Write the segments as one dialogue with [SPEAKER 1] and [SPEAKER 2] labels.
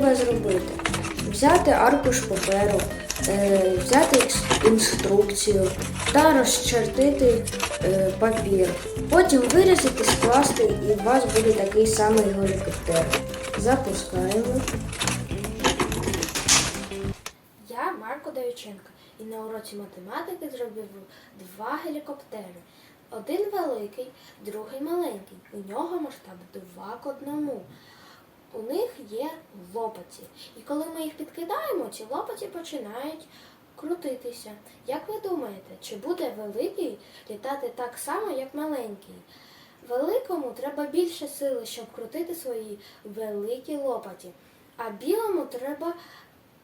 [SPEAKER 1] зробити? Взяти аркуш паперу, е, взяти інструкцію та розчертити е, папір. Потім вирізати, скласти і у вас буде такий самий гелікоптер. Запускаємо.
[SPEAKER 2] Я Марко Давиченко і на уроці математики зробив два гелікоптери. Один великий, другий маленький. У нього масштаб 2 к 1. У них є лопаті. І коли ми їх підкидаємо, ці лопаті починають крутитися. Як ви думаєте, чи буде великий літати так само, як маленький? Великому треба більше сили, щоб крутити свої великі лопаті, а білому треба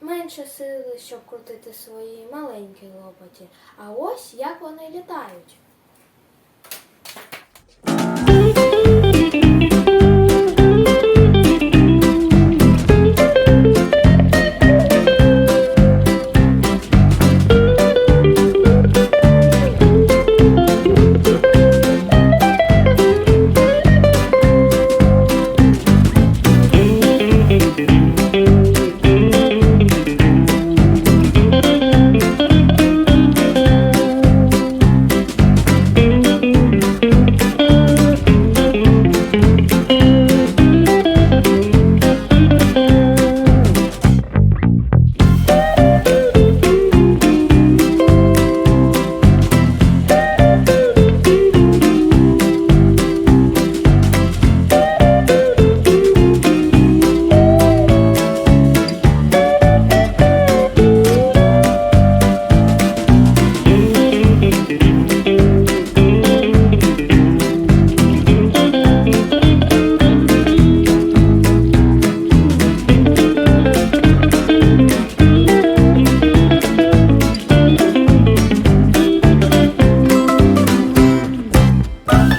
[SPEAKER 2] менше сили, щоб крутити свої маленькі лопаті. А ось як вони літають.